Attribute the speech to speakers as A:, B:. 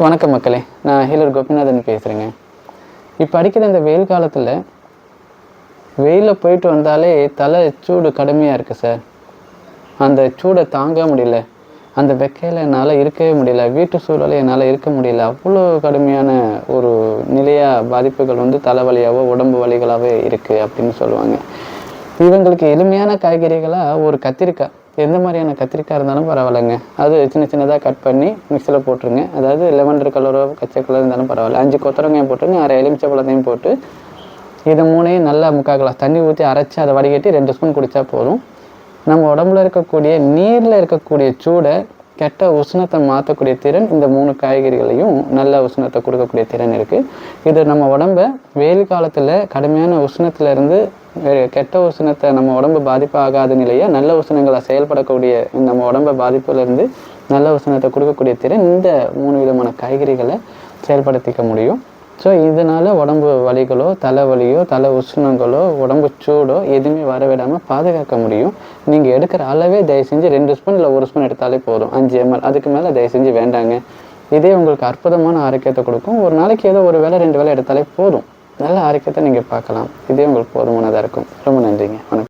A: வணக்கம் மக்களே. நான் ஹீலர் கோபிநாதன் பேசுகிறேங்க இப்போ அடிக்கிற இந்த வெயில் காலத்தில் வெயிலில் போயிட்டு வந்தாலே தலை சூடு கடுமையாக இருக்குது சார். அந்த சூடை தாங்க முடியல. அந்த வெக்கையில் என்னால் இருக்கவே முடியல. வீட்டு சூழலை என்னால் இருக்க முடியல. அவ்வளோ கடுமையான ஒரு நிலையாக பாதிப்புகள் வந்து தலைவலியாகவோ உடம்பு வலிகளாகவே இருக்குது அப்படின்னு சொல்லுவாங்க. இவங்களுக்கு எளிமையான காய்கறிகளாக ஒரு கத்திரிக்காய். எந்த மாதிரியான கத்திரிக்காய் இருந்தாலும் பரவாயில்லைங்க. அது சின்ன சின்னதாக கட் பண்ணி மிக்சியில் போட்டுருங்க. அதாவது லெவண்டர் கலரோ பச்சை கலர் இருந்தாலும் பரவாயில்ல. அஞ்சு கொத்தரங்காயும் போட்டுருங்க அரை எலுமிச்சை பழத்தையும் போட்டு இதை மூணையும் நல்லா முக்கால் கிளாஸ் தண்ணி ஊற்றி அரைச்சி அதை வடிகட்டி ரெண்டு ஸ்பூன் குடித்தா போதும். நம்ம உடம்புல இருக்கக்கூடிய நீரில் இருக்கக்கூடிய சூடை கெட்ட உஷ்ணத்தை மாற்றக்கூடிய திறன் இந்த மூணு காய்கறிகளையும் நல்ல உஷ்ணத்தை கொடுக்கக்கூடிய திறன் இருக்குது இது நம்ம உடம்ப வெயில் காலத்தில் கடுமையான உஷ்ணத்துலேருந்து கெட்ட உஷ்ணத்தை நம்ம உடம்பு பாதிப்பாகாத நிலையை நல்ல உஷ்ணங்களை செயல்படக்கூடிய நம்ம உடம்ப பாதிப்புலேருந்து நல்ல உஷ்ணத்தை கொடுக்கக்கூடிய திறன் இந்த மூணு விதமான காய்கறிகளை செயல்படுத்திக்க முடியும். ஸோ இதனால் உடம்பு வலிகளோ தலைவலியோ தலை உஷ்ணங்களோ உடம்பு சூடோ எதுவுமே வர விடாமல் பாதுகாக்க முடியும். நீங்கள் எடுக்கிற அளவே தயவு செஞ்சு ரெண்டு ஸ்பூன் இல்லை ஒரு ஸ்பூன் எடுத்தாலே போதும். அஞ்சு எம்எல் அதுக்கு மேலே தயவு செஞ்சு வேண்டாங்க. இதே உங்களுக்கு அற்புதமான ஆரோக்கியத்தை கொடுக்கும். ஒரு நாளைக்கு ஏதோ ஒரு வேளை ரெண்டு வேளை எடுத்தாலே போதும். நல்ல ஆரோக்கியத்தை நீங்கள் பார்க்கலாம். இதே உங்களுக்கு போதுமானதாக இருக்கும். ரொம்ப நன்றிங்க. வணக்கம்.